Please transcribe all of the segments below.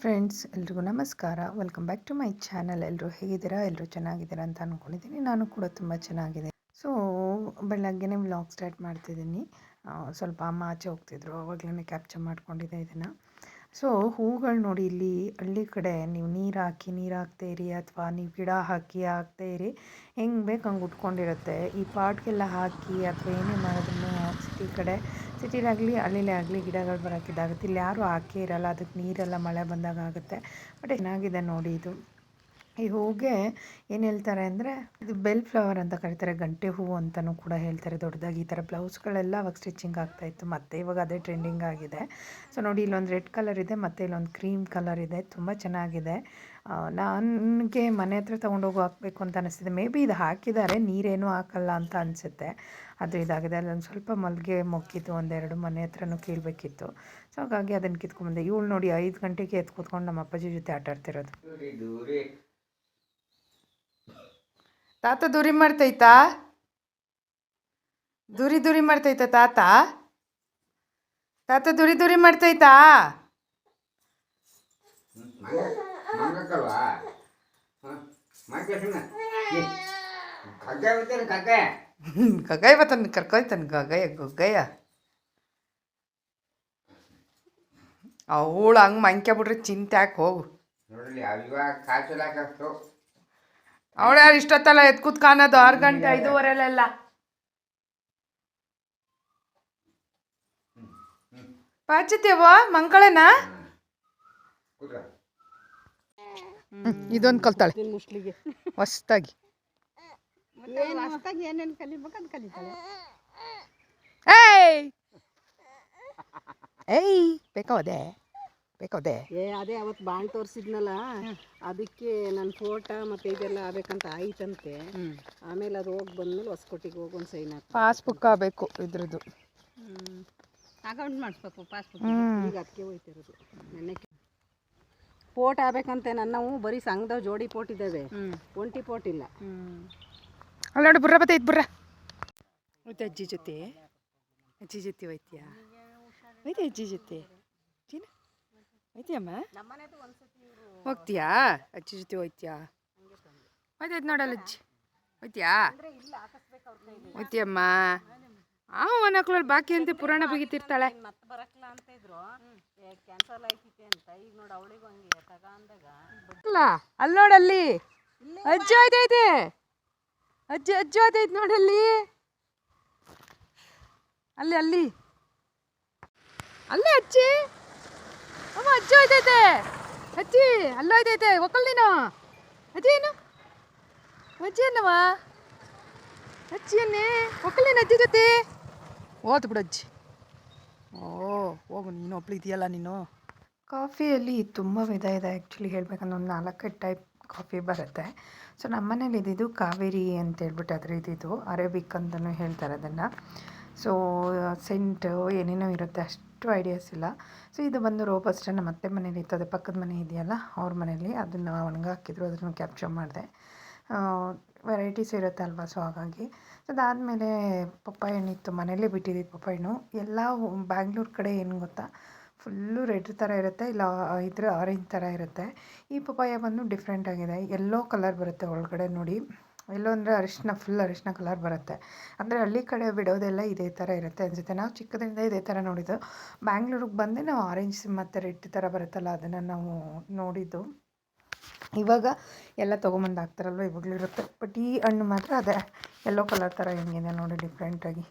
Friends, ಎಲ್ರಿಗೂ ನಮಸ್ಕಾರ. Welcome back to my channel ಎಲ್ಲರೂ ಹೇಗಿದ್ದೀರಾ? ಎಲ್ಲರೂ ಚೆನ್ನಾಗಿದ್ದೀರಾ ಅಂತ ಅಂದ್ಕೊಂಡಿದ್ದೀನಿ ನಾನು ಕೂಡ ತುಂಬ ಚೆನ್ನಾಗಿದೆ ಸೊ ಬೆಳಗ್ಗೆನೇ ವ್ಲಾಗ್ ಸ್ಟಾರ್ಟ್ ಮಾಡ್ತಿದ್ದೀನಿ. ಸ್ವಲ್ಪ ಅಮ್ಮ ಆಚೆ ಹೋಗ್ತಿದ್ರು. ಅವಾಗಲೇ ಕ್ಯಾಪ್ಚರ್ ಮಾಡ್ಕೊಂಡಿದ್ದೆ ಇದನ್ನು. ಸೊ ಹೂಗಳು ನೋಡಿ ಇಲ್ಲಿ ಹಳ್ಳಿ ಕಡೆ ನೀವು ನೀರು ಹಾಕಿ, ನೀರು ಹಾಕ್ತಾ ಇರಿ ಅಥವಾ ನೀವು ಗಿಡ ಹಾಕಿ, ಹಾಕ್ತಾ ಇರಿ. ಹೆಂಗೆ ಬೇಕು ಹಂಗೆ ಉಟ್ಕೊಂಡಿರುತ್ತೆ. ಈ ಪಾಟ್ಗೆಲ್ಲ ಹಾಕಿ ಅಥವಾ ಏನೇ ಮಾಡಿದ್ರು ಸಿಟಿ ಕಡೆ ಸಿಟಿಲಾಗಲಿ ಹಳ್ಳಿಲೇ ಆಗಲಿ ಗಿಡಗಳು ಬರೋಕ್ಕಿದ್ದಾಗುತ್ತೆ ಇಲ್ಲಿ ಯಾರೂ ಹಾಕೇ ಇರಲ್ಲ, ಅದಕ್ಕೆ ನೀರೆಲ್ಲ ಮಳೆ ಬಂದಾಗ ಆಗುತ್ತೆ. ಬಟ್ ಚೆನ್ನಾಗಿದೆ ನೋಡಿ ಇದು. ಈ ಹೂಗೆ ಏನು ಹೇಳ್ತಾರೆ ಅಂದರೆ, ಇದು ಬೆಲ್ ಫ್ಲವರ್ ಅಂತ ಕರೀತಾರೆ, ಗಂಟೆ ಹೂವು ಅಂತಲೂ ಕೂಡ ಹೇಳ್ತಾರೆ ದೊಡ್ಡದಾಗಿ. ಈ ಥರ ಬ್ಲೌಸ್ಗಳೆಲ್ಲ ಅವಾಗ ಸ್ಟಿಚಿಂಗ್ ಆಗ್ತಾಯಿತ್ತು ಮತ್ತು ಇವಾಗ ಅದೇ ಟ್ರೆಂಡಿಂಗ್ ಆಗಿದೆ. ಸೊ ನೋಡಿ, ಇಲ್ಲೊಂದು ರೆಡ್ ಕಲರ್ ಇದೆ, ಮತ್ತು ಇಲ್ಲೊಂದು ಕ್ರೀಮ್ ಕಲರ್ ಇದೆ. ತುಂಬ ಚೆನ್ನಾಗಿದೆ. ನನಗೆ ಮನೆ ಹತ್ರ ತೊಗೊಂಡೋಗಿ ಹಾಕಬೇಕು ಅಂತ ಅನಿಸ್ತಿದೆ. ಮೇ ಬಿ ಇದು ಹಾಕಿದ್ದಾರೆ, ನೀರೇನೂ ಹಾಕಲ್ಲ ಅಂತ ಅನಿಸುತ್ತೆ. ಅದು ಇದಾಗಿದೆ. ಅಲ್ಲೊಂದು ಸ್ವಲ್ಪ ಮಲ್ಲಿಗೆ ಮೊಗ್ಗಿತ್ತು ಒಂದೆರಡು ಮನೆ ಹತ್ರನೂ ಕೀಳಬೇಕಿತ್ತು. ಸೊ ಹಾಗಾಗಿ ಅದನ್ನು ಕಿತ್ಕೊಂಡ್ಬಂದೆ ಇವಳು ನೋಡಿ ಐದು ಗಂಟೆಗೆ ಎದ್ದು ಕೂತ್ಕೊಂಡು ನಮ್ಮ ಅಪ್ಪಾಜಿ ಜೊತೆ ಆಟ ಆಡ್ತಿರೋದು. ತಾತ ದೂರಿ ಮಾಡ್ತೈತಾ? ದೂರಿ ದೂರಿ ಮಾಡ್ತೈತಾ ತಾತ? ತಾತ ದೂರಿ ದೂರಿ ಮಾಡ್ತೈತಾ? ಕಗ್ಗ. ಗಗಯ ಬತ್ತನ್ ಕರ್ಕೊಯ್ತಾನೆ ಗಗಯ. ಗೊಗ್ಗಯ್ಯ ಅವಳು ಹಂಗೆ ಮಂಕ್ಯ ಬಿಟ್ರೆ ಚಿಂತೆ ಯಾಕೆ ಹೋಗು? ಅವಳು ಯಾರು ಇಷ್ಟೊತ್ತಲ್ಲ ಎದ್ದು ಕೂತ್ ಕಾಣೋದು? ಆರು ಗಂಟೆ ಐದೂವರೆಲೆಲ್ಲ ಪಾಚಿತ್ಯವ ಮಂಕಳನ? ಇದೊಂದು ಕಲ್ತಾಳೆ. ಹೊಸ್ದಾಗಿ ಏನು? ಹೊಸ್ದಾಗಿ ಏನೇನು ಕಲಿಬೇಕು ಅದು ಕಲಿತಾಳೆ. ಏಯ್! ಏಯ್ ಬೇಕೋದೆ ಬೇಕಾವದೆ. ಏ ಅದೇ ಅವತ್ತು ಬಾಣ್ ತೋರಿಸಿದ್ನಲ್ಲ ಅದಕ್ಕೆ ನನ್ನ ಫೋಟೋ ಮತ್ತೆ ಇದೆಲ್ಲ ಆಗ್ಬೇಕಂತ ಆಯ್ತಂತೆ. ಆಮೇಲೆ ಅದು ಹೋಗಿ ಬಂದ್ಮೇಲೆ ಹೊಸಕೋಟಿಗೆ ಹೋಗಿ ಒಂದು ಸೈನ್ ಹಾಕಿ ಪಾಸ್ಬುಕ್ ಆಗಬೇಕು ಇದ್ರದ್ದು. ಅಕೌಂಟ್ ಮಾಡಿಸ್ಬೇಕು ಪಾಸ್ಬುಕ್. ಈಗ ಅದಕ್ಕೆ ಹೋಯ್ತಿರೋದು. ನೆನ್ನೆ ಪೋಟ್ ಆಗ್ಬೇಕಂತೆ ನನ್ನವು ಬರೀ ಸಂಘದವ್ ಜೋಡಿ ಪೋಟ್ ಇದ್ದಾವೆ. ಒಂಟಿ ಪೋಟ್ ಇಲ್ಲ. ಅಲ್ಲಿ ನೋಡಿ, ಬುರ್ರ ಬತ್ತೈತೆ ಬುರ್ರ. ಹೋಯ್ತು ಅಜ್ಜಿ ಜೊತೆ? ಅಜ್ಜಿ ಜೊತೆ ಹೋಯ್ತೀಯಾ? ಹೋಯ್ತು ಅಜ್ಜಿ ಜೊತೆ? ಅಜ್ಜಿನ ಹೋಯ್ತೀಯಮ್ಮ? ಹೋಗ್ತೀಯಾ? ಅಜ್ಜಿ ಜೊತೆ ಹೋಯ್ತೀಯಾ? ಹೋಯ್ತಾಯ್ತು ನೋಡಲ್ಲ ಅಜ್ಜಿ. ಹೋಯ್ತೀಯಾ? ಹೋಯ್ತೀಯಮ್ಮ. ಆ ಒನಕ್ಳಲ್ಲಿ ಬಾಕಿ ಅಂತ, ಪುರಾಣ ಬಗೀತಿರ್ತಾಳೆ. ಮತ್ತೆ ಅಲ್ಲ ಅಲ್ಲಿ. ನೋಡಲ್ಲಿ ಅಜ್ಜಿ ಹೋಯ್ತೈತೆ ಅಜ್ಜಿ ಅಜ್ಜಿ ಅದೈತೆ ನೋಡಿ ಅಲ್ಲಿ. ಅಲ್ಲಿ, ಅಲ್ಲೇ. ಅಜ್ಜಿ. ಅಮ್ಮ, ಅಜ್ಜಿ ಹೋಯ್ತೈತೆ ಅಜ್ಜಿ, ಅಲ್ಲ ಹೋಯ್ತೈತೆ ಒಕ್ಕಲ್ ನೀನು. ಅಜ್ಜಿ ಏನು? ಅಜ್ಜಿ ಏನವ ಅಜ್ಜಿ ಅನ್ನೇ ಒಕ್ಕಲ್ನೇನು ಅಜ್ಜಿ ಜೊತೆ? ಓದ್ ಬಿಡು ಅಜ್ಜಿ. ಓ, ಹೋಗು, ನೀನು ಒಬ್ಳು ಇದೆಯಲ್ಲ ನೀನು. ಕಾಫಿಯಲ್ಲಿ ತುಂಬ ವಿಧ ಇದೆ ಆ್ಯಕ್ಚುಲಿ ಹೇಳ್ಬೇಕಂದ್ರೆ ಒಂದು ನಾಲ್ಕೈದು ಟೈಪ್ ಕಾಫಿ ಬರುತ್ತೆ. ಸೊ ನಮ್ಮನೇಲಿ ಇದ್ದಿದ್ದು ಕಾವೇರಿ ಅಂತ ಹೇಳ್ಬಿಟ್ಟು ಅದ್ರ ಇದ್ದಿದ್ದು. ಅರೇಬಿಕ್ ಅಂತಲೂ ಹೇಳ್ತಾರೆ ಅದನ್ನು. ಸೊ ಸೆಂಟು ಏನೇನೋ ಇರುತ್ತೆ, ಅಷ್ಟು ಐಡಿಯಾಸ್ ಇಲ್ಲ. ಸೊ, ಇದು ಬಂದು ರೋಬಸ್ಟ್ ನಮ್ಮ ಅತ್ತೆ ಮನೇಲಿ ಇತ್ತು. ಅದೇ ಪಕ್ಕದ ಮನೆ ಇದೆಯಲ್ಲ, ಅವ್ರ ಮನೇಲಿ. ಅದನ್ನು ಒಣಗಾಕಿದ್ರು ಅದನ್ನು ಕ್ಯಾಪ್ಚರ್ ಮಾಡಿದೆ. ವೆರೈಟೀಸ್ ಇರುತ್ತೆ ಅಲ್ವಾ, ಸೊ, ಹಾಗಾಗಿ. ಸೊ, ಅದಾದಮೇಲೆ ಪಪ್ಪಾಯ ಹಣ್ಣಿತ್ತು ಮನೇಲೇ ಬಿಟ್ಟಿದ್ದಿದ್ದು ಪಪ್ಪಾಯ ಹಣ್ಣು ಎಲ್ಲ ಬ್ಯಾಂಗ್ಳೂರು ಕಡೆ ಏನು ಗೊತ್ತಾ? ಫುಲ್ಲು ರೆಡ್ ಥರ ಇರುತ್ತೆ, ಇಲ್ಲ ಇದ್ರ ಆರೆಂಜ್ ಥರ ಇರುತ್ತೆ. ಈ ಪಪ್ಪಾಯ ಬಂದು ಡಿಫ್ರೆಂಟ್ ಆಗಿದೆ. ಎಲ್ಲೋ ಕಲರ್ ಬರುತ್ತೆ ಒಳಗಡೆ ನೋಡಿ. ಎಲ್ಲೋ ಅಂದರೆ ಅರಿಶಿನ ಫುಲ್ ಅರಿಶಿನ ಕಲರ್ ಬರುತ್ತೆ. ಅಂದರೆ ಹಳ್ಳಿ ಕಡೆ ಬಿಡೋದೆಲ್ಲ ಇದೇ ಥರ ಇರುತ್ತೆ ಅನಿಸುತ್ತೆ. ನಾವು ಚಿಕ್ಕದ್ರಿಂದ ಇದೇ ಥರ ನೋಡಿದ್ದು. ಬ್ಯಾಂಗ್ಳೂರಿಗೆ ಬಂದು ನಾವು ಆರೆಂಜ್ ಮತ್ತು ರೆಡ್ ಥರ ಬರುತ್ತಲ್ಲ, ಅದನ್ನು ನಾವು ನೋಡಿದ್ದು. ಇವಾಗ ಎಲ್ಲ ತೊಗೊಂಬಂದು ಹಾಕ್ತಾರಲ್ವ, ಇವಾಗಲೂ ಇರುತ್ತೆ. ಬಟ್ ಈ ಹಣ್ಣು ಮಾತ್ರ ಅದೇ ಎಲ್ಲೋ ಕಲರ್ ಥರ ಹೆಂಗಿದೆ ನೋಡಿ ಡಿಫ್ರೆಂಟಾಗಿ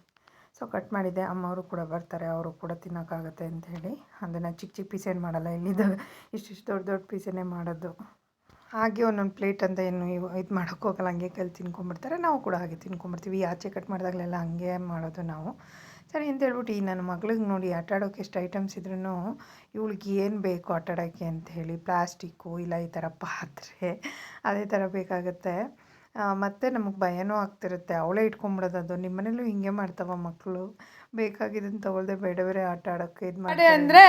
ಸೊ ಕಟ್ ಮಾಡಿದ್ದೆ. ಅಮ್ಮವರು ಕೂಡ ಬರ್ತಾರೆ. ಅವರು ಕೂಡ ತಿನ್ನೋಕ್ಕಾಗತ್ತೆ ಅಂತ ಹೇಳಿ. ಅದನ್ನು ಚಿಕ್ಕ ಚಿಕ್ಕ ಪೀಸ್ ಏನು ಮಾಡಲ್ಲ. ಇಲ್ಲಿದ್ದು ಇಷ್ಟಿಷ್ಟು ದೊಡ್ಡ ದೊಡ್ಡ ಪೀಸೇನೇ ಮಾಡೋದು. ಹಾಗೆ ಒಂದೊಂದು ಪ್ಲೇಟ್ ಅಂತ ಏನು ಇದು ಮಾಡೋಕ್ಕೆ ಹೋಗಲ್ಲ. ಹಂಗೆ ಕೈಲಿ ತಿನ್ಕೊಂಬಿಡ್ತಾರೆ ನಾವು ಕೂಡ ಹಾಗೆ ತಿನ್ಕೊಂಬಿಡ್ತೀವಿ ಆಚೆ ಕಟ್ ಮಾಡಿದಾಗಲೆಲ್ಲ ಹಂಗೆ ಮಾಡೋದು ನಾವು. ಸರಿ ಅಂತ ಹೇಳ್ಬಿಟ್ಟು ಈ ನನ್ನ ಮಗಳಿಗೆ ನೋಡಿ ಆಟ ಆಡೋಕೆ ಎಷ್ಟು ಐಟಮ್ಸ್ ಇದ್ರೂ ಇವಳಿಗೆ ಏನು ಬೇಕು ಆಟಾಡೋಕ್ಕೆ ಅಂತ ಹೇಳಿ ಪ್ಲಾಸ್ಟಿಕ್ಕು ಇಲ್ಲ ಈ ಥರ ಪಾತ್ರೆ, ಅದೇ ಥರ ಬೇಕಾಗುತ್ತೆ. ಮತ್ತು ನಮಗೆ ಭಯನೂ ಆಗ್ತಿರುತ್ತೆ. ಅವಳೇ ಇಟ್ಕೊಂಬಿಡೋದು ಅದು. ನಿಮ್ಮ ಮನೇಲೂ ಹಿಂಗೆ ಮಾಡ್ತಾವ ಮಕ್ಕಳು ಬೇಕಾಗಿದ್ದನ್ನು ತಗೊಳ್ದೆ ಬೇಡ ಬೇರೆ ಆಟ ಆಡೋಕ್ಕೆ ಇದು ಮಾಡಿ ಅಂದರೆ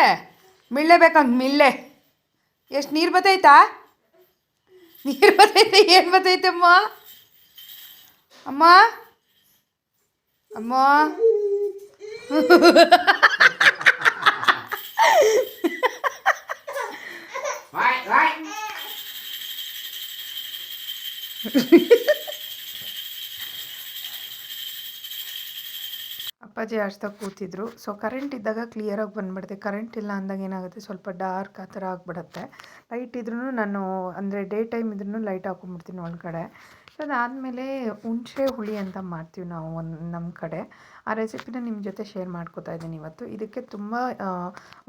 ಮಿಳ್ಳೆ ಬೇಕಂತ ಮಿಳ್ಳೆ ಎಷ್ಟು ನೀರು ಬತ್ತೈತಾ? ನೀರು ಬತ್ತೈತೆ ಏನು ಬತ್ತೈತಮ್ಮ ಅಮ್ಮ? ಅಮ್ಮ? ಅಪ್ಪಾಜಿ ಆಡ್ಸ್ತಾ ಕೂತಿದ್ರು. ಸೊ ಕರೆಂಟ್ ಇದ್ದಾಗ ಕ್ಲಿಯರಾಗಿ ಬಂದ್ಬಿಡುತ್ತೆ. ಕರೆಂಟ್ ಇಲ್ಲ ಅಂದಾಗ ಏನಾಗುತ್ತೆ? ಸ್ವಲ್ಪ ಡಾರ್ಕ್ ಆ ಥರ ಆಗಿಬಿಡುತ್ತೆ. ಲೈಟ್ ಇದ್ರೂ ನಾನು, ಅಂದರೆ ಡೇ ಟೈಮ್ ಇದ್ರೂ ಲೈಟ್ ಹಾಕೊಂಡ್ಬಿಡ್ತೀನಿ ಒಳಗಡೆ. ಅದಾದಮೇಲೆ ಹುಣಸೆ ಹುಳಿ ಅಂತ ಮಾಡ್ತೀವಿ ನಾವು ಒಂದು ನಮ್ಮ ಕಡೆ. ಆ ರೆಸಿಪಿನ ನಿಮ್ಮ ಜೊತೆ ಶೇರ್ ಮಾಡ್ಕೋತಾ ಇದ್ದೀನಿ ಇವತ್ತು. ಇದಕ್ಕೆ ತುಂಬ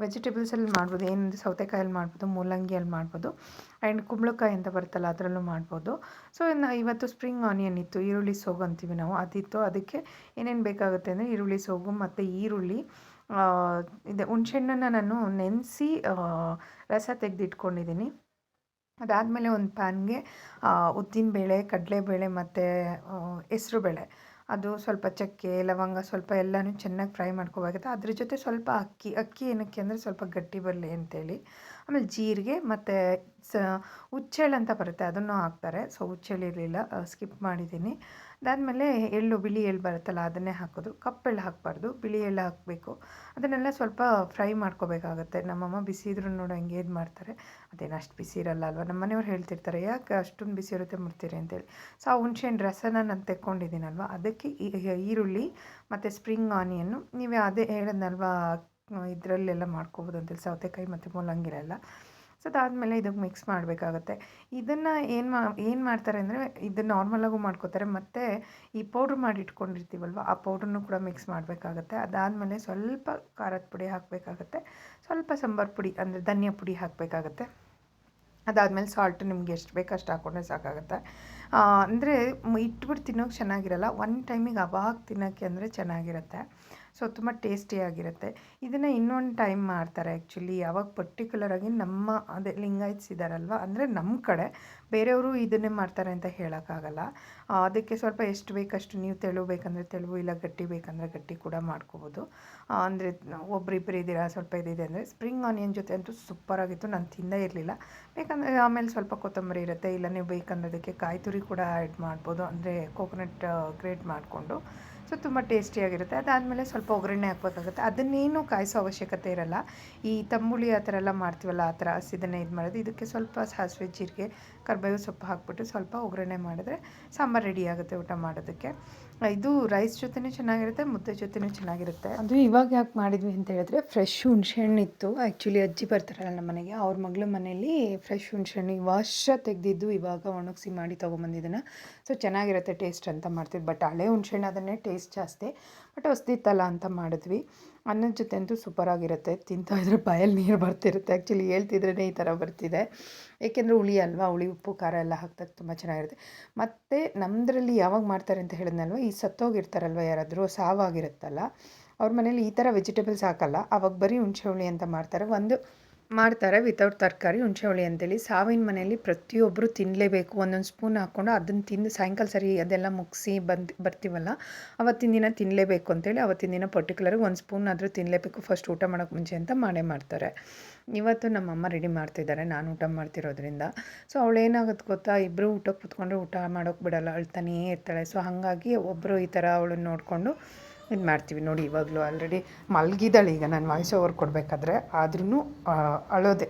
ವೆಜಿಟೇಬಲ್ಸಲ್ಲಿ ಮಾಡ್ಬೋದು. ಏನು ಸೌತೆಕಾಯಲ್ಲಿ ಮಾಡ್ಬೋದು ಮೂಲಂಗಿಯಲ್ಲಿ ಮಾಡ್ಬೋದು ಆ್ಯಂಡ್ ಕುಂಬಳಕಾಯಿ ಅಂತ ಬರುತ್ತಲ್ಲ ಅದರಲ್ಲೂ ಮಾಡ್ಬೋದು. ಸೊ ಇನ್ನು ಇವತ್ತು ಸ್ಪ್ರಿಂಗ್ ಆನಿಯನ್ ಇತ್ತು. ಈರುಳ್ಳಿ ಸೋಗು ಅಂತೀವಿ ನಾವು. ಅದಿತ್ತು. ಅದಕ್ಕೆ ಏನೇನು ಬೇಕಾಗುತ್ತೆ ಅಂದರೆ ಈರುಳ್ಳಿ ಸೋಗು ಮತ್ತು ಈರುಳ್ಳಿ ಇದೆ ಹುಣ್ಸೆಹಣ್ಣನ್ನು ನಾನು ನೆನೆಸಿ ರಸ ತೆಗೆದಿಟ್ಕೊಂಡಿದ್ದೀನಿ. ಅದಾದಮೇಲೆ ಒಂದು ಪ್ಯಾನ್ಗೆ ಉದ್ದಿನಬೇಳೆ ಕಡಲೆಬೇಳೆ ಮತ್ತು ಹೆಸ್ರುಬೇಳೆ ಅದು ಸ್ವಲ್ಪ ಚಕ್ಕೆ, ಲವಂಗ ಸ್ವಲ್ಪ ಎಲ್ಲನೂ ಚೆನ್ನಾಗಿ ಫ್ರೈ ಮಾಡ್ಕೋಬೇಕಾಗುತ್ತೆ ಅದ್ರ ಜೊತೆ ಸ್ವಲ್ಪ ಅಕ್ಕಿ ಅಕ್ಕಿ ಏನಕ್ಕೆ ಅಂದರೆ ಸ್ವಲ್ಪ ಗಟ್ಟಿ ಬರಲಿ ಅಂತೇಳಿ. ಆಮೇಲೆ ಜೀರಿಗೆ ಮತ್ತು, ಸ ಹುಚ್ಚೆಳ್ಳು ಅಂತ ಬರುತ್ತೆ, ಅದನ್ನು ಹಾಕ್ತಾರೆ. ಸೊ ಹುಚ್ಚೆಳ್ಳು ಇರಲಿಲ್ಲ, ಸ್ಕಿಪ್ ಮಾಡಿದ್ದೀನಿ. ಅದಾದಮೇಲೆ ಎಳ್ಳು, ಬಿಳಿ ಎಳ್ಳು ಬರುತ್ತಲ್ಲ, ಅದನ್ನೇ ಹಾಕೋದು. ಕಪ್ಪೆಳ್ಳು ಹಾಕಬಾರ್ದು, ಬಿಳಿ ಎಳ್ಳು ಹಾಕಬೇಕು. ಅದನ್ನೆಲ್ಲ ಸ್ವಲ್ಪ ಫ್ರೈ ಮಾಡ್ಕೋಬೇಕಾಗತ್ತೆ. ನಮ್ಮಮ್ಮ ಬಿಸಿ ಇದ್ರೂ ನೋಡು, ಹಂಗೆ ಏನು ಮಾಡ್ತಾರೆ. ಅದೇನು ಅಷ್ಟು ಬಿಸಿ ಇರಲ್ಲ ಅಲ್ವಾ? ನಮ್ಮ ಮನೆಯವ್ರು ಹೇಳ್ತಿರ್ತಾರೆ, ಯಾಕೆ ಅಷ್ಟೊಂದು ಬಿಸಿ ಇರುತ್ತೆ ಮುಡ್ತೀರಿ? ಅಂತೇಳಿ. ಸೊ, ಆ ಹುಣ್ಸೆಹಣ್ಣು ರಸನ ನಾನು ತೆಕ್ಕೊಂಡಿದ್ದೀನಲ್ವ ಅದಕ್ಕೆ ಈರುಳ್ಳಿ ಮತ್ತು ಸ್ಪ್ರಿಂಗ್ ಆನಿಯನ್ನು ನೀವೇ ಅದೇ ಹೇಳಿದ್ನಲ್ವ? ಇದರಲ್ಲೆಲ್ಲ ಮಾಡ್ಕೋಬೋದು ಅಂತೇಳಿ. ಸೌತೆಕಾಯಿ ಮತ್ತು ಮೂಲಂಗಿರೆಲ್ಲ ಸೊ ಅದಾದಮೇಲೆ ಇದಕ್ಕೆ ಮಿಕ್ಸ್ ಮಾಡಬೇಕಾಗತ್ತೆ. ಇದನ್ನು ಏನು ಮಾ, ಏನು ಮಾಡ್ತಾರೆ ಅಂದರೆ ಇದು ನಾರ್ಮಲಾಗೂ ಮಾಡ್ಕೋತಾರೆ. ಮತ್ತು ಈ ಪೌಡ್ರ್ ಮಾಡಿ ಇಟ್ಕೊಂಡಿರ್ತೀವಲ್ವ, ಆ ಪೌಡ್ರನ್ನು ಕೂಡ ಮಿಕ್ಸ್ ಮಾಡಬೇಕಾಗತ್ತೆ. ಅದಾದಮೇಲೆ ಸ್ವಲ್ಪ ಖಾರದ ಪುಡಿ ಹಾಕಬೇಕಾಗತ್ತೆ. ಸ್ವಲ್ಪ ಸಾಂಬಾರು ಪುಡಿ ಅಂದರೆ ಧನಿಯಾ ಪುಡಿ ಹಾಕಬೇಕಾಗತ್ತೆ. ಅದಾದಮೇಲೆ ಸಾಲ್ಟ್ ನಿಮ್ಗೆ ಎಷ್ಟು ಬೇಕು ಅಷ್ಟು ಹಾಕೊಂಡ್ರೆ ಸಾಕಾಗುತ್ತೆ. ಅಂದರೆ ಇಟ್ಬಿಟ್ಟು ತಿನ್ನೋಕ್ಕೆ ಚೆನ್ನಾಗಿರಲ್ಲ. ಒನ್ ಟೈಮಿಗೆ ಅವಾಗ ತಿನ್ನೋಕ್ಕೆ ಅಂದರೆ ಚೆನ್ನಾಗಿರುತ್ತೆ. ಸೊ ತುಂಬ ಟೇಸ್ಟಿಯಾಗಿರುತ್ತೆ ಇದನ್ನು ಇನ್ನೊಂದು ಟೈಮ್ ಮಾಡ್ತಾರೆ ಆ್ಯಕ್ಚುಲಿ ಯಾವಾಗ ಪರ್ಟಿಕ್ಯುಲರಾಗಿ ನಮ್ಮ ಅದೇ ಲಿಂಗಾಯತ್ಸ್ ಇದ್ದಾರಲ್ವ ಅಂದರೆ ನಮ್ಮ ಕಡೆ ಬೇರೆಯವರು ಇದನ್ನೇ ಮಾಡ್ತಾರೆ ಅಂತ ಹೇಳೋಕ್ಕಾಗಲ್ಲ. ಅದಕ್ಕೆ ಸ್ವಲ್ಪ ಎಷ್ಟು ಬೇಕಷ್ಟು ನೀವು ತೆಳು ಬೇಕಂದರೆ ತೆಳು, ಇಲ್ಲ ಗಟ್ಟಿ ಬೇಕಂದರೆ ಗಟ್ಟಿ ಕೂಡ ಮಾಡ್ಕೋಬೋದು. ಅಂದರೆ ಒಬ್ರಿಬ್ರು ಇದ್ದೀರಾ, ಸ್ವಲ್ಪ ಇದಿದೆ ಅಂದರೆ ಸ್ಪ್ರಿಂಗ್ ಆನಿಯನ್ ಜೊತೆ ಅಂತೂ ಸೂಪರಾಗಿತ್ತು ನಾನು ತಿಂದೇ ಇರಲಿಲ್ಲ. ಬೇಕಂದರೆ ಆಮೇಲೆ ಸ್ವಲ್ಪ ಕೊತ್ತಂಬರಿ ಇರುತ್ತೆ. ಇಲ್ಲ ನೀವು ಬೇಕಂದ್ರೆ ಅದಕ್ಕೆ ಕಾಯಿ ತುರಿ ಕೂಡ ಆ್ಯಡ್ ಮಾಡ್ಬೋದು. ಅಂದರೆ ಕೋಕೋನಟ್ ಗ್ರೇಟ್ ಮಾಡಿಕೊಂಡು. ಸೊ ತುಂಬ ಟೇಸ್ಟಿಯಾಗಿರುತ್ತೆ. ಅದಾದಮೇಲೆ ಸ್ವಲ್ಪ ಒಗ್ಗರಣೆ ಹಾಕ್ಬೇಕಾಗುತ್ತೆ. ಅದನ್ನೇನು ಕಾಯಿಸೋ ಅವಶ್ಯಕತೆ ಇರಲ್ಲ. ಈ ತಂಬುಳಿ ಆ ಥರ ಎಲ್ಲ ಮಾಡ್ತೀವಲ್ಲ, ಆ ಥರ ಹಸಿದನ್ನೇ ಇದು ಮಾಡೋದು. ಇದಕ್ಕೆ ಸ್ವಲ್ಪ ಸಾಸಿವೆ, ಜೀರಿಗೆ ಕರ್ಬೇವು ಸೊಪ್ಪು ಹಾಕ್ಬಿಟ್ಟು ಸ್ವಲ್ಪ ಒಗ್ಗರಣೆ ಮಾಡಿದ್ರೆ ಸಾಂಬಾರು ರೆಡಿ ಆಗುತ್ತೆ ಊಟ ಮಾಡೋದಕ್ಕೆ. ಇದು ರೈಸ್ ಜೊತೆನೂ ಚೆನ್ನಾಗಿರುತ್ತೆ, ಮುದ್ದೆ ಜೊತೆನೂ ಚೆನ್ನಾಗಿರುತ್ತೆ. ಅದು ಇವಾಗ ಯಾಕೆ ಮಾಡಿದ್ವಿ ಅಂತ ಹೇಳಿದ್ರೆ ಫ್ರೆಶ್ ಹುಣ್ಸೆಹಣ್ಣು ಇತ್ತು ಆ್ಯಕ್ಚುಲಿ ಅಜ್ಜಿ ಬರ್ತಾರಲ್ಲ ನಮ್ಮ ಮನೆಗೆ, ಅವ್ರ ಮಗಳ ಮನೇಲಿ ಫ್ರೆಶ್ ಹುಣ್ಸೆಹಣ್ಣು ವರ್ಷ ತೆಗೆದಿದ್ದು ಇವಾಗ ಒಣಗಿಸಿ ಮಾಡಿ ತೊಗೊಂಬಂದಿದ್ದನ್ನು. ಸೊ ಚೆನ್ನಾಗಿರುತ್ತೆ ಟೇಸ್ಟ್ ಅಂತ ಮಾಡ್ತೀವಿ ಬಟ್ ಹಳೆ ಹುಣ್ಸೆಹಣ್ಣು ಅದನ್ನೇ ಟೇಸ್ಟ್ ಜಾಸ್ತಿ. ಬಟ್ ಹೊಸ್ದಿತ್ತಲ್ಲ ಅಂತ ಮಾಡಿದ್ವಿ. ಅನ್ನದ ಜೊತೆ ಅಂತೂ ಸೂಪರಾಗಿರುತ್ತೆ ತಿಂತಾ ಇದ್ರೆ ಬಾಯಲ್ಲಿ ನೀರು ಬರ್ತಿರುತ್ತೆ. ಆ್ಯಕ್ಚುಲಿ ಹೇಳ್ತಿದ್ರೇ ಈ ಥರ ಬರ್ತಿದೆ. ಏಕೆಂದರೆ ಹುಳಿ ಅಲ್ವಾ? ಹುಳಿ, ಉಪ್ಪು, ಖಾರ ಎಲ್ಲ ಹಾಕ್ದಾಗ ತುಂಬ ಚೆನ್ನಾಗಿರುತ್ತೆ. ಮತ್ತು ನಮ್ಮದ್ರಲ್ಲಿ ಯಾವಾಗ ಮಾಡ್ತಾರೆ ಅಂತ ಹೇಳಿದ್ನಲ್ವ? ಈ ಸತ್ತೋಗಿರ್ತಾರಲ್ವ ಯಾರಾದರೂ? ಸಾವಾಗಿರುತ್ತಲ್ಲ. ಅವ್ರ ಮನೇಲಿ ಈ ಥರ ವೆಜಿಟೇಬಲ್ಸ್ ಹಾಕಲ್ಲ. ಅವಾಗ ಬರೀ ಹುಣಸೆ ಹುಳಿ ಅಂತ ಮಾಡ್ತಾರೆ. ಒಂದು ಮಾಡ್ತಾರೆ ವಿತೌಟ್ ತರಕಾರಿ, ಹುಣಸೆ ಹುಳಿ ಅಂತೇಳಿ. ಸಾವಿನ ಮನೆಯಲ್ಲಿ ಪ್ರತಿಯೊಬ್ಬರು ತಿನ್ನಲೇಬೇಕು ಒಂದೊಂದು ಸ್ಪೂನ್ ಹಾಕ್ಕೊಂಡು ಅದನ್ನು ತಿಂದು ಸಾಯಂಕಾಲ ಸರಿ ಅದೆಲ್ಲ ಮುಗಿಸಿ ಬಂದು, ಬರ್ತೀವಲ್ಲ? ಅವತ್ತಿನ ದಿನ ತಿನ್ನಲೇಬೇಕು ಅಂತೇಳಿ ಅವತ್ತಿನ ದಿನ ಪರ್ಟಿಕ್ಯುಲರ್ಗೆ ಒಂದು ಸ್ಪೂನ್ ಆದರೂ ತಿನ್ನಲೇಬೇಕು ಫಸ್ಟ್ ಊಟ ಮಾಡೋಕ್ಕೆ ಮುಂಚೆ ಅಂತ ಮಾಡೇ ಮಾಡ್ತಾರೆ. ಇವತ್ತು ನಮ್ಮಮ್ಮ ರೆಡಿ ಮಾಡ್ತಿದ್ದಾರೆ, ನಾನು ಊಟ ಮಾಡ್ತಿರೋದ್ರಿಂದ. ಸೊ ಅವಳೇನಾಗುತ್ತೆ ಗೊತ್ತಾ? ಇಬ್ಬರು ಊಟಕ್ಕೆ ಕೂತ್ಕೊಂಡ್ರೆ ಊಟ ಮಾಡೋಕ್ಕೆ ಬಿಡಲ್ಲ, ಅಳ್ತಾನೇ ಇರ್ತಾಳೆ. ಸೊ ಹಾಗಾಗಿ ಒಬ್ಬರು ಈ ಥರ ಅವಳನ್ನ ನೋಡಿಕೊಂಡು ಇದು ಮಾಡ್ತೀವಿ. ನೋಡಿ, ಇವಾಗಲೂ ಆಲ್ರೆಡಿ ಮಲಗಿದ್ದಾಳೆ. ಈಗ ನಾನು ವಾಯ್ಸ್ ಓವರ್ ಕೊಡಬೇಕಾದ್ರೆ ಆದ್ರೂ ಅಳೋದೆ.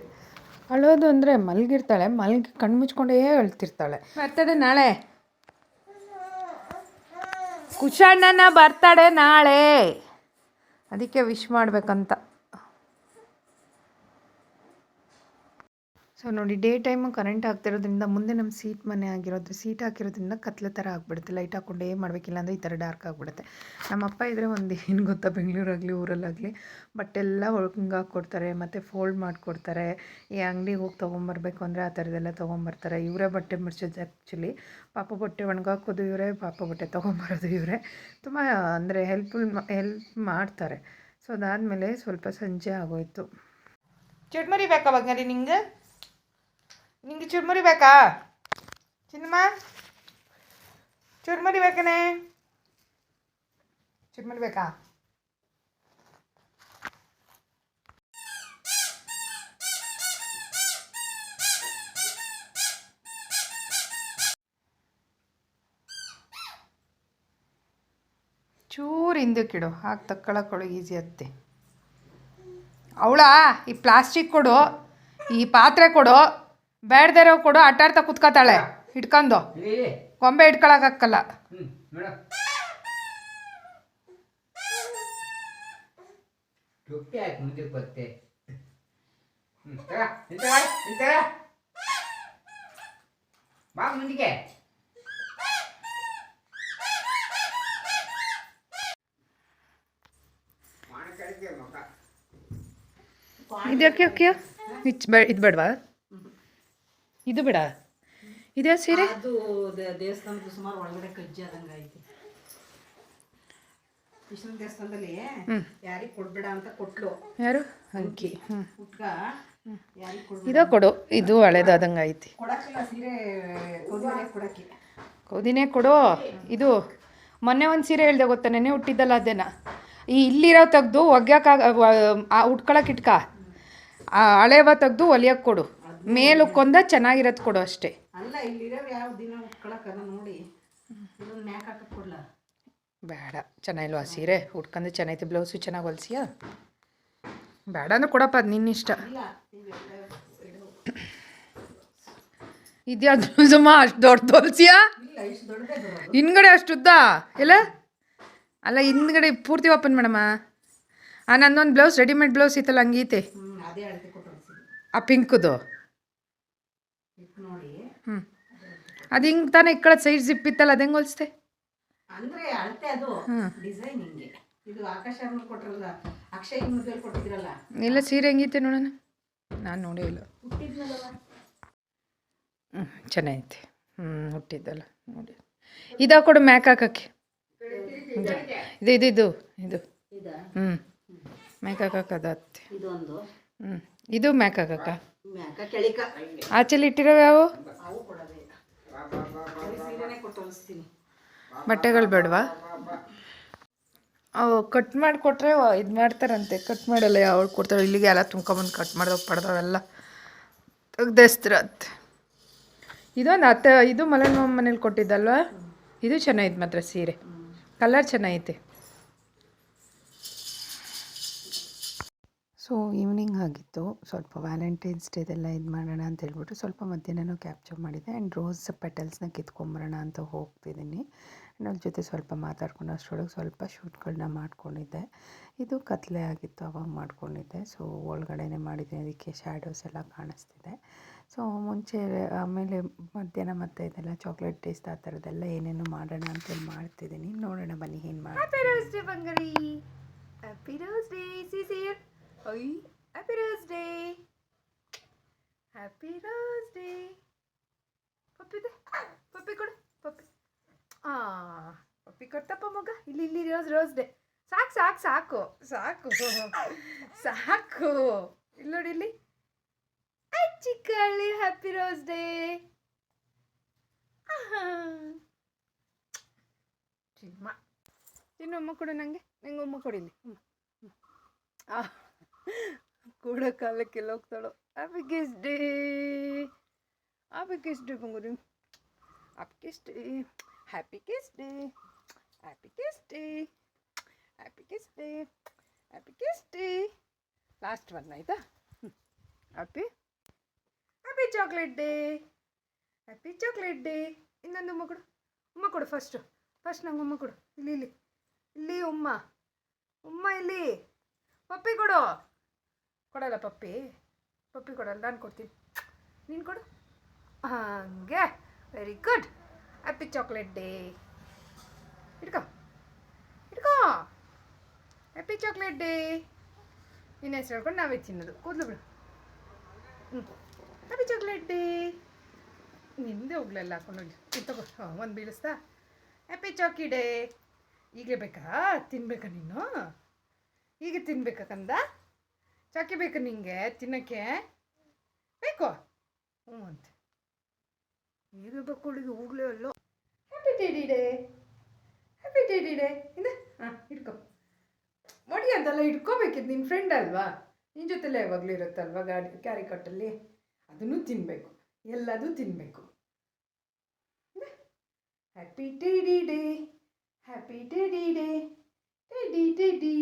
ಅಳೋದು ಅಂದರೆ ಮಲಗಿರ್ತಾಳೆ. ಮಲ್ಗಿ ಕಣ್ಣು ಮುಚ್ಕೊಂಡೇ ಅಳ್ತಿರ್ತಾಳೆ. ಬರ್ತದೆ ನಾಳೆ. ಕುಶಣ್ಣನ ಬರ್ತಾಳೆ ನಾಳೆ. ಅದಕ್ಕೆ ವಿಶ್ ಮಾಡಬೇಕಂತ. ಸೊ ನೋಡಿ ಡೇ ಟೈಮು ಕರೆಂಟ್ ಆಗ್ತಿರೋದ್ರಿಂದ ಮುಂದೆ ನಮ್ಮ ಸೀಟ್ ಮನೆ ಆಗಿರೋದು ಸೀಟ್ ಹಾಕಿರೋದ್ರಿಂದ ಕತ್ಲೆ ಥರ ಆಗ್ಬಿಡುತ್ತೆ. ಲೈಟ್ ಹಾಕ್ಕೊಂಡೇ ಮಾಡಬೇಕಿಲ್ಲ ಅಂದರೆ ಈ ಥರ ಡಾರ್ಕ್ ಆಗಿಬಿಡುತ್ತೆ. ನಮ್ಮ ಅಪ್ಪ ಇದ್ದರೆ ಒಂದು ಏನು ಗೊತ್ತಾ, ಬೆಂಗಳೂರಾಗಲಿ, ಊರಲ್ಲಾಗಲಿ, ಬಟ್ಟೆಲ್ಲ ಒಳಗಂಗೆ ಹಾಕ್ಕೊಡ್ತಾರೆ, ಮತ್ತು ಫೋಲ್ಡ್ ಮಾಡಿಕೊಡ್ತಾರೆ. ಈ ಅಂಗಡಿಗೆ ಹೋಗಿ ತೊಗೊಂಬರ್ಬೇಕು ಅಂದರೆ ಆ ಥರದ್ದೆಲ್ಲ ತೊಗೊಂಬರ್ತಾರೆ. ಇವರೇ ಬಟ್ಟೆ ಮುಡ್ಸೋದು ಆ್ಯಕ್ಚುಲಿ ಪಾಪ ಬಟ್ಟೆ ಒಣಗಾಕೋದು ಇವರೇ, ಪಾಪ ಬಟ್ಟೆ ತೊಗೊಂಬರೋದು ಇವರೇ. ತುಂಬ ಅಂದರೆ ಹೆಲ್ಪ್ಫುಲ್ ಹೆಲ್ಪ್ ಮಾಡ್ತಾರೆ. ಸೊ ಅದಾದಮೇಲೆ ಸ್ವಲ್ಪ ಸಂಜೆ ಆಗೋಯ್ತು. ಚಟ್ಮರಿ ಬೇಕಾ ರೀ ನಿಂಗೆ? ನಿಂಗೆ ಚುರ್ಮುರಿ ಬೇಕಾ? ಚಿನ್ನಮ್ಮ ಚುರ್ಮುರಿ ಬೇಕನೇ? ಚುರ್ಮುರಿ ಬೇಕಾ? ಚೂರು ಹಿಂದಕ್ಕಿಡು ಹಾಗೆ ತಕ್ಕೊಳಕ್ಕೊಳು ಈಸಿ ಅತ್ತೆ. ಅವಳ ಈ ಪ್ಲಾಸ್ಟಿಕ್ ಕೊಡು, ಈ ಪಾತ್ರೆ ಕೊಡು ಬೇಡ್ದಿರೋ ಕೊಡು ಆಟ ಆಡ್ತಾ ಕುತ್ಕೋತಾಳೆ ಇಟ್ಕೊಂಡು ಇಲ್ಲಿ ಇಲ್ಲಿ. ಗೊಂಬೆ ಇಟ್ಕೊಳಕ್ಕಾಗಲ್ಲ ಹ್ಞೂ ಮೇಡಮ್ ತುಟ್ಟಿ ಆಯ್ತು ಮುಂದೆ ಬರುತ್ತೆ ಹ್ಞೂ ತಗ ನಿಂತಗ ನಿಂತಗ ಬಾ ಮುಂದಿಗೆ. ಮಾಣ ಕಳಿಕೆ ಮಕ್ಕ ಇದ್ಯಾಕೆ ಓಕೆ ಇಚ್ ಬೇ ಇದು ಬೇಡವಾ? ಇದು ಬೇಡ. ಇದೇ ಸೀರೆ? ಅದು ದೇ- ದೇವಸ್ಥಾನದ ಸುಮಾರು ಒಳಗಡೆ ಕಜ್ಜಿ ಆದಂಗೆ ಐತಿ. ಕೃಷ್ಣನ ದೇವಸ್ಥಾನದಲ್ಲಿ ಯಾರಿಗೆ ಕೊಡ್ಬೇಡ ಅಂತ ಕೊಟ್ಲು. ಯಾರು? ಅಂಕಿ ಇದೋ ಕೊಡು. ಇದು ಹಳೇದಾದಂಗ ಐತಿ. ಕೌದಿನೇ ಕೊಡು. ಇದು ಮೊನ್ನೆ ಒಂದು ಸೀರೆ ಹೇಳ್ದೆ ಗೊತ್ತಾ? ನೆನೆ ಹುಟ್ಟಿದ್ದಲ್ಲ ಅದೇನ? ಈ ಇಲ್ಲಿರೋ ತೆಗ್ದು ಒಗ್ಯಾಕಾಗ ಉಟ್ಕೊಳಕ್ಕೆ ಇಟ್ಕ. ಆ ಹಳೇವ ತೆಗ್ದು ಒಲಿಯಕ್ಕೆ ಕೊಡು. ಮೇಲಕ್ಕೊಂದ ಚೆನ್ನಾಗಿರೋದು ಕೊಡು ಅಷ್ಟೇ. ಅಲ್ಲ ಇಲ್ಲಿರೋ ಯಾವ ದಿನ ನೋಡಿ. ಇದೊಂದು ಮ್ಯಾಕ್ ಹಾಕಕ್ ಕೊಡ್ಲ? ಬೇಡ ಚೆನ್ನಾಗಿಲ್ವಾ ಸೀರೆ? ಉಟ್ಕೊಂಡು ಚೆನ್ನಾಗೈತೆ ಬ್ಲೌಸು ಚೆನ್ನಾಗಿ ಹೊಲ್ಸಿಯಾ? ಬೇಡ ಅಂದ್ರೆ ಕೊಡಪ್ಪ ಅದು ನಿನ್ನ ಇಷ್ಟ. ಇದ್ಯಾವ್ದು ಅಷ್ಟು ದೊಡ್ಡ ಹೊಲ್ಸಿಯಾ? ದೊಡ್ಡದೇ ಹಿಂದ್ಗಡೆ ಅಷ್ಟು ಉದ್ದ ಇಲ್ಲ ಅಲ್ಲ ಹಿಂದ್ಗಡೆ ಪೂರ್ತಿ ಓಪನ್ ಮೇಡಮ್ಮ. ಆ ನಂದೊಂದು ಬ್ಲೌಸ್ ರೆಡಿಮೇಡ್ ಬ್ಲೌಸ್ ಇತ್ತಲ್ಲ ಹಂಗೀತೆ. ಆ ಪಿಂಕುದು ಇಟ್ಟು ನೋಡಿ ಹ್ಞೂ ಅದು ಹಿಂಗೆ ತಾನೇ ಇಕ್ಕಳ ಸೈಡ್ ಜಿಪ್ ಇತ್ತಲ್ಲ ಅದು ಹೆಂಗೆ ಹೊಲಿಸ್ದೆ? ಅಂದ್ರೆ ಅಳತೆ ಅದು ಡಿಸೈನ್ ಹಿಂಗೆ. ಇದು ಆಕಾಶ ಅವ್ರು ಕೊಟ್ರಲ್ಲ ಅಕ್ಷಯ್ ಕೊಟ್ಟಿದ್ರಲ್ಲ. ಇಲ್ಲ ಸೀರೆ ಹೆಂಗೈತೆ ನೋಡೋಣ. ನಾನು ನೋಡೇ ಇಲ್ಲ. ಹ್ಞೂ ಚೆನ್ನಾಗೈತೆ. ಹ್ಞೂ ಹುಟ್ಟಿದ್ದಲ್ಲ ನೋಡಿ. ಇದಾ ಕೊಡು ಮ್ಯಾಕ್ ಹಾಕಕ್ಕೆ. ಇದು ಇದು ಇದು ಇದು ಹ್ಞೂ ಮ್ಯಾಕ್ ಹಾಕಕ್ಕೆ ಅದು ಇದೊಂದು? ಹ್ಞೂ ಇದು ಮ್ಯಾಕ್ ಹಾಕಕ್ಕ. ಆಚೆಲಿ ಇಟ್ಟಿರೋ ಯಾವ? ಬಟ್ಟೆಗಳು ಬೇಡವಾ? ಅವು ಕಟ್ ಮಾಡಿ ಕೊಟ್ಟರೆ ಇದು ಮಾಡ್ತಾರಂತೆ. ಕಟ್ ಮಾಡಲ್ಲ ಯಾವ ಕೊಡ್ತಾರೆ. ಇಲ್ಲಿಗೆ ಎಲ್ಲ ತುಂಬ್ಕೊಂಬಂದು ಕಟ್ ಮಾಡ್ದವ್ ಪಡ್ದವೆಲ್ಲ ತೆಗ್ದೆಸ್ತಿರತ್ತೆ. ಇದೊಂದು ಅತ್ತೆ, ಇದು ಮಲನ ಮನೇಲಿ ಕೊಟ್ಟಿದ್ದಲ್ವಾ? ಇದು ಚೆನ್ನಾಗಿತ್ತು ಮಾತ್ರ ಸೀರೆ. ಕಲರ್ ಚೆನ್ನಾಗೈತೆ. ಸೊ ಈವ್ನಿಂಗ್ ಆಗಿತ್ತು. ಸ್ವಲ್ಪ ವ್ಯಾಲೆಂಟೈನ್ಸ್ ಡೇದೆಲ್ಲ ಇದು ಮಾಡೋಣ ಅಂತ ಹೇಳ್ಬಿಟ್ಟು ಸ್ವಲ್ಪ ಮಧ್ಯಾಹ್ನನೂ ಕ್ಯಾಪ್ಚರ್ ಮಾಡಿದೆ. ಆ್ಯಂಡ್ ರೋಸ್ ಪೆಟಲ್ಸ್ನ ಕಿತ್ಕೊಂಬರೋಣ ಅಂತ ಹೋಗ್ತಿದ್ದೀನಿ. ಆ್ಯಂಡ್ ಅವ್ರ ಜೊತೆ ಸ್ವಲ್ಪ ಮಾತಾಡ್ಕೊಂಡು ಅಷ್ಟರೊಳಗೆ ಸ್ವಲ್ಪ ಶೂಟ್ಗಳನ್ನ ಮಾಡ್ಕೊಂಡಿದ್ದೆ. ಇದು ಕತ್ಲೆ ಆಗಿತ್ತು, ಅವಾಗ ಮಾಡ್ಕೊಂಡಿದ್ದೆ. ಸೊ ಒಳಗಡೆನೆ ಮಾಡಿದ್ದೀನಿ. ಅದಕ್ಕೆ ಶ್ಯಾಡೋಸ್ ಎಲ್ಲ ಕಾಣಿಸ್ತಿದೆ. ಸೊ ಮುಂಚೆ ಆಮೇಲೆ ಮಧ್ಯಾಹ್ನ ಮತ್ತೆ ಇದೆಲ್ಲ ಚಾಕ್ಲೇಟ್ ಟೇಸ್ಟ್ ಆ ಥರದ್ದೆಲ್ಲ ಏನೇನು ಮಾಡೋಣ ಅಂತೇಳಿ ಮಾಡ್ತಿದ್ದೀನಿ. ನೋಡೋಣ ಬನ್ನಿ, ಏನು ಮಾಡಿ Happy Rose happy rose day happy rose day Day. ಪಪ್ಪಿ ಕೊಡು ಪಪ್ಪಿ ಆ ಪಪ್ಪಿ ಕೊಡ್ತಪ್ಪ ಮಗ. ಇಲ್ಲಿ ಇಲ್ಲಿ ರೋಸ್ ರೋಸ್ ಡೇ ಸಾಕು ಸಾಕು ಸಾಕು. ಸಾಕು. ಸಾಕು. ಇಲ್ಲಿ ನೋಡಿ, ಇಲ್ಲಿ. ಐ ಚಿಕ್ಕಳ್ಳಿ ಹ್ಯಾಪಿ ರೋಸ್ ಡೇ ಚಿಮ್ಮ ತಿನ್ನು ಅಮ್ಮ ಕೊಡು ನನಗೆ ನಂಗೆ ಅಮ್ಮ ಕೊಡಿಲಿ ಕೂಡ ಕಾಲಕ್ಕೆಲ್ಲ ಹೋಗ್ತಾಳು. Happy kiss day? Happy kiss day ಬಂಗುರಿ? Happy kiss day? Happy kiss day? Happy kiss day? Happy kiss day? Happy kiss day? Last one ಆಯಿತಾ? Happy happy chocolate day happy chocolate day ಇನ್ನೊಂದು ಉಮ್ಮ ಕೊಡು. ಉಮ್ಮ ಕೊಡು ಫಸ್ಟು ಫಸ್ಟ್ ನಂಗೆ ಉಮ್ಮ ಕೊಡು. ಇಲ್ಲಿ ಇಲ್ಲಿ. ಇಲ್ಲಿ ಉಮ್ಮ. ಉಮ್ಮ ಇಲ್ಲಿ. ಪಪ್ಪಿ ಕೊಡು. ಕೊಡಲ್ಲ ಪಪ್ಪಿ. ಪಪ್ಪಿ ಕೊಡಲ್ಲ, ನಾನು ಕೊಡ್ತೀನಿ. ನೀನು ಕೊಡು. ಹಾಗೆ. Very good happy chocolate day ಇಟ್ಕೋ ಇಟ್ಕೋ ಹ್ಯಾಪಿ ಚಾಕ್ಲೇಟ್ ಡೇ ನಿನ್ನ ಹೆಸರು ಹೇಳ್ಕೊಂಡು ನಾವೇ ತಿನ್ನೋದು. ಕೂದಲು ಬಿಡು. ಹ್ಯಾಪಿ ಚಾಕ್ಲೇಟ್ ಡೇ ನಿಂದೆ ಹೋಗ್ಲೆಲ್ಲ ಹಾಕೊಂಡೋಗಿ ತಗೋ. ಒಂದು ಬೀಳಿಸ್ತಾ. ಹ್ಯಾಪಿ ಚಾಕಿ ಡೇ ಈಗಲೇ ಬೇಕಾ? ತಿನ್ಬೇಕಾ ನೀನು? ಈಗ ತಿನ್ಬೇಕಾ ಕಂದ? ಚಾಕಿ ಬೇಕು ನಿಮಗೆ ತಿನ್ನೋಕ್ಕೆ. ಬೇಕು? ಹ್ಞೂ ಅಂತ. ಈಗ ಬಕ್ಕಳಿಗೆ ಹೋಗ್ಲೇ ಅಲ್ಲ. Happy teddy day happy teddy day ಇಂದ ಹಾಂ, ಹಿಡ್ಕೊ. ಮಡಿ ಅಂತಲ್ಲ ಇಟ್ಕೋಬೇಕಿದ್ದು ನಿನ್ನ ಫ್ರೆಂಡ್ ಅಲ್ವಾ? ನಿನ್ನ ಜೊತೆಲೇ ಯಾವಾಗಲೂ ಇರುತ್ತಲ್ವಾ ಗಾಡಿ ಕ್ಯಾರಿ ಕಟ್ಟಲ್ಲಿ ಅದನ್ನು ತಿನ್ನಬೇಕು ಎಲ್ಲದೂ ತಿನ್ನಬೇಕು happy teddy day happy teddy day teddy teddy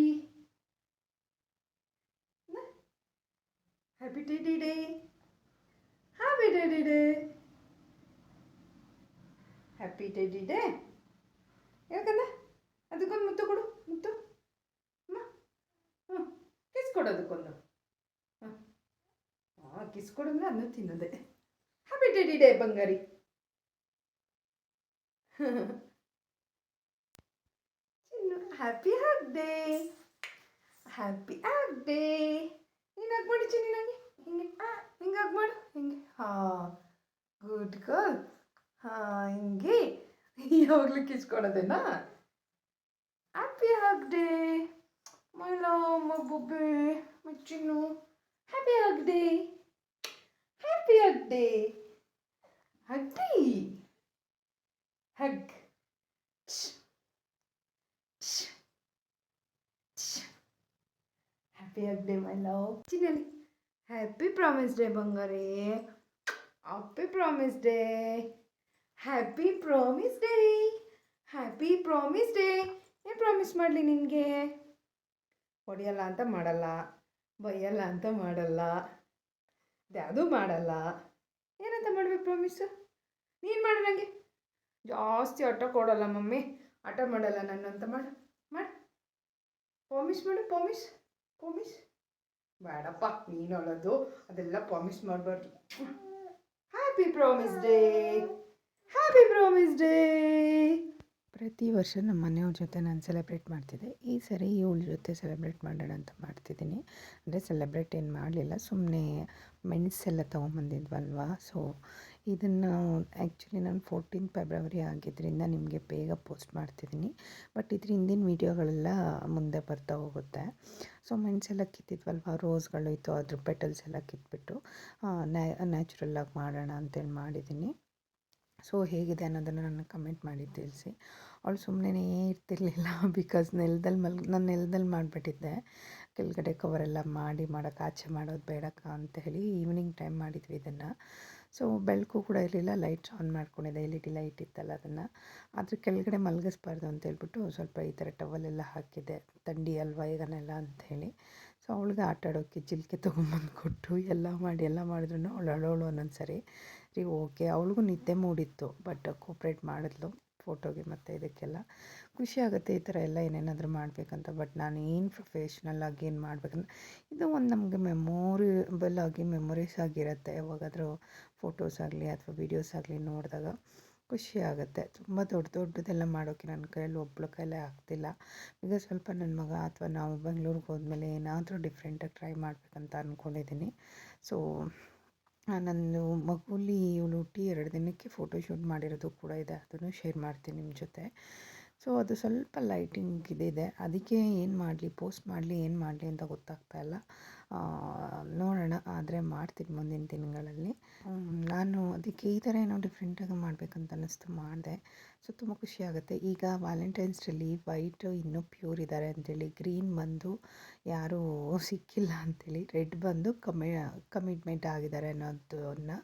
happy teddy day happy day day happy daddy day ಯಾಕಂದ ಅದಕ್ಕೊಂದು ಮುತ್ತು ಕೊಡು, ಮುತ್ತು. ಅಮ್ಮ. ಹ್ಞೂ ಕಿಸ್ ಕೊಡು ಅದಕ್ಕೊಂದು. ಹಾಂ ಹಾಂ ಕಿಸ್ ಕೊಡಂದ್ರೆ ಅನ್ನ ತಿನ್ನೋದೆ. ಹ್ಯಾಪಿ ಡ್ಯಾಡಿ ಡೇ ಬಂಗಾರಿ. ಚಿನ್ನು ಹ್ಯಾಪಿ ಆಗ್ದೆ ಡೇ ಹ್ಯಾಪಿ ಹ್ಯಾಕ್ ನೀನು ಹಾಕ್ಮಾಡಿ ಚಿನ್ನಿ ನನಗೆ. ಹಿಂಗೆ ಹಾಂ ಹಿಂಗೆ ಮಾಡು ಹಿಂಗೆ, ಹಾಂ ಗುಡ್ ಗರ್ಲ್ ಹಾಂ, ಹಿಂಗೆ. ಯಾವಾಗಲೂ ಕಿಸ್ಕೊಡೋದೇನಾ happy hug day my love my ಬೊಬ್ಬೆ my happy hug day happy hug day hug day hug happy hug day my love ಚಿನ್ನಲ್ಲಿ happy promise day Bangari happy promise day happy promise day happy promise day ಏನು promise ಮಾಡಲಿ ನಿನಗೆ? ಹೊಡೆಯಲ್ಲ ಅಂತ ಮಾಡಲ್ಲ. ಬೈಯಲ್ಲ ಅಂತ ಮಾಡಲ್ಲ. ಯಾವುದೂ ಮಾಡಲ್ಲ. ಏನಂತ ಮಾಡ್ಬೇಕು ಪ್ರಾಮಿಸು ನೀನು ಮಾಡು ನನಗೆ ಜಾಸ್ತಿ ಆಟ ಕೊಡಲ್ಲ ಮಮ್ಮಿ. ಆಟ ಮಾಡಲ್ಲ ನಾನು ಅಂತ ಮಾಡು. ಮಾಡು. ಪ್ರಾಮಿಸ್ ಮಾಡು ಪ್ರಾಮಿಸ್ ಪ್ರಾಮಿಸ್ ಬೇಡಪ್ಪ, ನೀನು ಹೇಳೋದು ಅದೆಲ್ಲ ಪ್ರಾಮಿಸ್ ಮಾಡಬಾರ್ದು. Happy promise day happy promise day ಪ್ರತಿ ವರ್ಷ ನಮ್ಮ ಮನೆಯವ್ರ ಜೊತೆ ನಾನು ಸೆಲೆಬ್ರೇಟ್ ಮಾಡ್ತಿದ್ದೆ. ಈ ಸರಿ ಇವಳ ಜೊತೆ ಸೆಲೆಬ್ರೇಟ್ ಮಾಡೋಣ ಅಂತ ಮಾಡ್ತಿದ್ದೀನಿ. ಅಂದರೆ ಸೆಲೆಬ್ರೇಟ್ ಏನು ಮಾಡಲಿಲ್ಲ ಸುಮ್ಮನೆ ಮೆಣಸೆಲ್ಲ ತೊಗೊಂಬಂದಿದ್ವಲ್ವಾ? ಸೊ ಇದನ್ನು ಆ್ಯಕ್ಚುಲಿ ನಾನು ಫೋರ್ಟೀನ್ ಫೆಬ್ರವರಿ ಆಗಿದ್ದರಿಂದ ನಿಮಗೆ ಬೇಗ ಪೋಸ್ಟ್ ಮಾಡ್ತಿದ್ದೀನಿ ಬಟ್ ಇದ್ರ ಹಿಂದಿನ ವೀಡಿಯೋಗಳೆಲ್ಲ ಮುಂದೆ ಬರ್ತಾ ಹೋಗುತ್ತೆ. ಸೊ ಮೆಣಸೆಲ್ಲ ಕಿತ್ತಿದ್ವಲ್ವ? ರೋಸ್ಗಳು ಇತ್ತು, ಅದ್ರ ಪೆಟಲ್ಸ್ ಎಲ್ಲ ಕಿತ್ಬಿಟ್ಟು ನ್ಯಾಚುರಲ್ಲಾಗಿ ಮಾಡೋಣ ಅಂತೇಳಿ ಮಾಡಿದ್ದೀನಿ ಸೊ ಹೇಗಿದೆ ಅನ್ನೋದನ್ನು ನನಗೆ ಕಮೆಂಟ್ ಮಾಡಿ ತಿಳಿಸಿ. ಅವಳು ಸುಮ್ಮನೆ ಇರ್ತಿರ್ಲಿಲ್ಲ ಬಿಕಾಸ್ ನೆಲದಲ್ಲಿ ಮಲ್ ನಾನು ನೆಲದಲ್ಲಿ ಮಾಡಿಬಿಟ್ಟಿದ್ದೆ. ಕೆಳಗಡೆ ಕವರೆಲ್ಲ ಮಾಡಿ, ಮಾಡೋಕೆ, ಆಚೆ ಮಾಡೋದು ಬೇಡಕ್ಕ ಅಂತ ಹೇಳಿ ಈವ್ನಿಂಗ್ ಟೈಮ್ ಮಾಡಿದ್ವಿ ಇದನ್ನು. ಸೊ ಬೆಳಕು ಕೂಡ ಇರಲಿಲ್ಲ ಲೈಟ್ಸ್ ಆನ್ ಮಾಡ್ಕೊಂಡಿದ್ದೆ, ಎಲ್ ಇ ಡಿ ಲೈಟ್ ಇತ್ತಲ್ಲ ಅದನ್ನು. ಅದ್ರ ಕೆಳಗಡೆ ಮಲಗಿಸ್ಬಾರ್ದು ಅಂತ ಹೇಳ್ಬಿಟ್ಟು ಸ್ವಲ್ಪ ಈ ಥರ ಟವಲೆಲ್ಲ ಹಾಕಿದ್ದೆ, ಥಂಡಿ ಅಲ್ವಾ ಈಗನೆಲ್ಲ ಅಂಥೇಳಿ ಸೊ ಅವಳಿಗೆ ಆಟ ಆಡೋಕ್ಕೆ ಜಿಲ್ಕೆ ತೊಗೊಂಬಂದು ಕೊಟ್ಟು ಎಲ್ಲ ಮಾಡಿ, ಎಲ್ಲ ಮಾಡಿದ್ರು ಅವಳು ಅಳೋಳು ಒಂದೊಂದು ಸರಿ ರೀ, ಓಕೆ, ಅವಳಿಗೂ ನಿದ್ದೆ ಮೂಡಿತ್ತು, ಬಟ್ ಕೋಪ್ರೇಟ್ ಮಾಡಿದ್ಲು. ಫೋಟೋಗೆ ಮತ್ತು ಇದಕ್ಕೆಲ್ಲ ಖುಷಿ ಆಗುತ್ತೆ ಈ ಥರ ಎಲ್ಲ ಏನೇನಾದರೂ ಮಾಡಬೇಕಂತ. ಬಟ್ ನಾನು ಏನು ಪ್ರೊಫೆಷ್ನಲ್ ಆಗಿ ಏನು ಮಾಡಬೇಕಂತ ಇದು ಒಂದು ನಮಗೆ ಮೆಮೊರಿಬಲ್ ಆಗಿ ಮೆಮೊರೀಸ್ ಆಗಿರುತ್ತೆ. ಯಾವಾಗಾದರೂ ಫೋಟೋಸ್ ಆಗಲಿ ಅಥವಾ ವೀಡಿಯೋಸ್ ಆಗಲಿ ನೋಡಿದಾಗ ಖುಷಿ ಆಗುತ್ತೆ. ತುಂಬ ದೊಡ್ಡ ದೊಡ್ಡದೆಲ್ಲ ಮಾಡೋಕ್ಕೆ ನನ್ನ ಕೈಯಲ್ಲಿ ಒಬ್ಬಳ ಕೈಲೇ ಆಗ್ತಿಲ್ಲ. ಈಗ ಸ್ವಲ್ಪ ನನ್ನ ಮಗ ಅಥವಾ ನಾವು ಬೆಂಗ್ಳೂರಿಗೆ ಹೋದ್ಮೇಲೆ ಏನಾದರೂ ಡಿಫ್ರೆಂಟಾಗಿ ಟ್ರೈ ಮಾಡಬೇಕಂತ ಅಂದ್ಕೊಂಡಿದ್ದೀನಿ ಸೊ ನಂದು ಮಗುಲಿ ಇವಳು ಹುಟ್ಟಿ ಎರಡು ದಿನಕ್ಕೆ ಫೋಟೋ ಶೂಟ್ ಮಾಡಿರೋದು ಕೂಡ ಇದೆ. ಅದನ್ನು ಶೇರ್ ಮಾಡ್ತೀನಿ ನಿಮ್ಮ ಜೊತೆ. ಸೊ ಅದು ಸ್ವಲ್ಪ ಲೈಟಿಂಗ್ ಇದಿದೆ. ಅದಕ್ಕೆ ಏನು ಮಾಡಲಿ? ಪೋಸ್ಟ್ ಮಾಡಲಿ, ಏನು ಮಾಡಲಿ ಅಂತ ಗೊತ್ತಾಗ್ತಾ ಇಲ್ಲ. ನೋಡೋಣ. ಆದರೆ ಮಾಡ್ತೀನಿ ಮುಂದಿನ ದಿನಗಳಲ್ಲಿ. ನಾನು ಅದಕ್ಕೆ ಈ ಥರ ಏನೋ ಡಿಫ್ರೆಂಟಾಗಿ ಮಾಡಬೇಕಂತ ಅನ್ನಿಸ್ತು ಮಾಡಿದೆ. ಸೊ ತುಂಬ ಖುಷಿಯಾಗುತ್ತೆ. ಈಗ ವ್ಯಾಲೆಂಟೈನ್ಸ್ ಡೇಲಿ ವೈಟ್ ಇನ್ನೂ ಪ್ಯೂರ್ ಇದ್ದಾರೆ ಅಂಥೇಳಿ ಗ್ರೀನ್ ಬಂದು ಯಾರೂ ಸಿಕ್ಕಿಲ್ಲ ಅಂಥೇಳಿ ರೆಡ್ ಬಂದು ಕಮಿ ಕಮಿಟ್ಮೆಂಟ್ ಆಗಿದ್ದಾರೆ ಅನ್ನೋದನ್ನ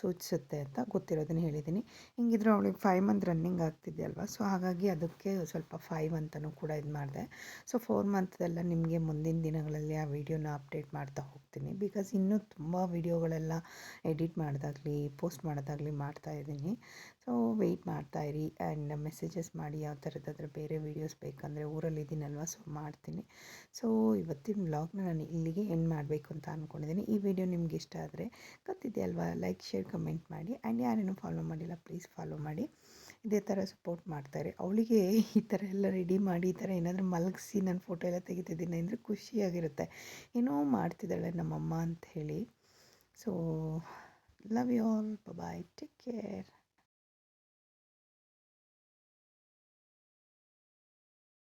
ಸೂಚಿಸುತ್ತೆ ಅಂತ ಗೊತ್ತಿರೋದನ್ನ ಹೇಳಿದ್ದೀನಿ. ಹಿಂಗಿದ್ರೆ ಅವಳಿಗೆ ಫೈವ್ ಮಂತ್ ರನ್ನಿಂಗ್ ಆಗ್ತಿದೆಯಲ್ವ ಸೊ ಹಾಗಾಗಿ ಅದಕ್ಕೆ ಸ್ವಲ್ಪ ಫೈವ್ ಅಂತಲೂ ಕೂಡ ಇದು ಮಾಡಿದೆ. ಸೊ ಫೋರ್ ಮಂತ್ದೆಲ್ಲ ನಿಮಗೆ ಮುಂದಿನ ದಿನಗಳಲ್ಲಿ ಆ ವಿಡಿಯೋನ ಅಪ್ಡೇಟ್ ಮಾಡ್ತಾ ಹೋಗ್ತೀನಿ. ಬಿಕಾಸ್ ಇನ್ನೂ ತುಂಬ ವಿಡಿಯೋಗಳೆಲ್ಲ ಎಡಿಟ್ ಮಾಡೋದಾಗಲಿ ಪೋಸ್ಟ್ ಮಾಡೋದಾಗಲಿ ಮಾಡ್ತಾ ಇದ್ದೀನಿ. ಸೊ ವೆಯ್ಟ್ ಮಾಡ್ತಾಯಿರಿ ಆ್ಯಂಡ್ ಮೆಸೇಜಸ್ ಮಾಡಿ ಯಾವ ಥರದ್ದಾದ್ರೆ ಬೇರೆ ವೀಡಿಯೋಸ್ ಬೇಕಂದರೆ ಊರಲ್ಲಿ ಇದ್ದೀನಲ್ವ ಸೊ ಮಾಡ್ತೀನಿ. ಸೊ ಇವತ್ತಿನ ವ್ಲಾಗ್ನ ನಾನು ಇಲ್ಲಿಗೆ ಎಂಡ್ ಮಾಡಬೇಕು ಅಂತ ಅಂದ್ಕೊಂಡಿದ್ದೀನಿ ಈ ವಿಡಿಯೋ ನಿಮ್ಗೆ ಇಷ್ಟ ಆದರೆ ಗೊತ್ತಿದೆಯಲ್ವಾ ಲೈಕ್ ಶೇರ್ ಕಮೆಂಟ್ ಮಾಡಿ. ಆ್ಯಂಡ್ ಯಾರೇನೂ ಫಾಲೋ ಮಾಡಿಲ್ಲ ಪ್ಲೀಸ್ ಫಾಲೋ ಮಾಡಿ. ಇದೇ ಥರ ಸಪೋರ್ಟ್ ಮಾಡ್ತಾರೆ. ಅವಳಿಗೆ ಈ ಥರ ಎಲ್ಲ ರೆಡಿ ಮಾಡಿ, ಈ ಥರ ಏನಾದರೂ ಮಲಗಿಸಿ ನಾನು ಫೋಟೋ ಎಲ್ಲ ತೆಗಿತಿದ್ದೀನಿ ಅಂದರೆ ಖುಷಿಯಾಗಿರುತ್ತೆ. ಏನೋ ಮಾಡ್ತಿದ್ದಾಳೆ ನಮ್ಮಮ್ಮ ಅಂತ ಹೇಳಿ. So love you all bye take care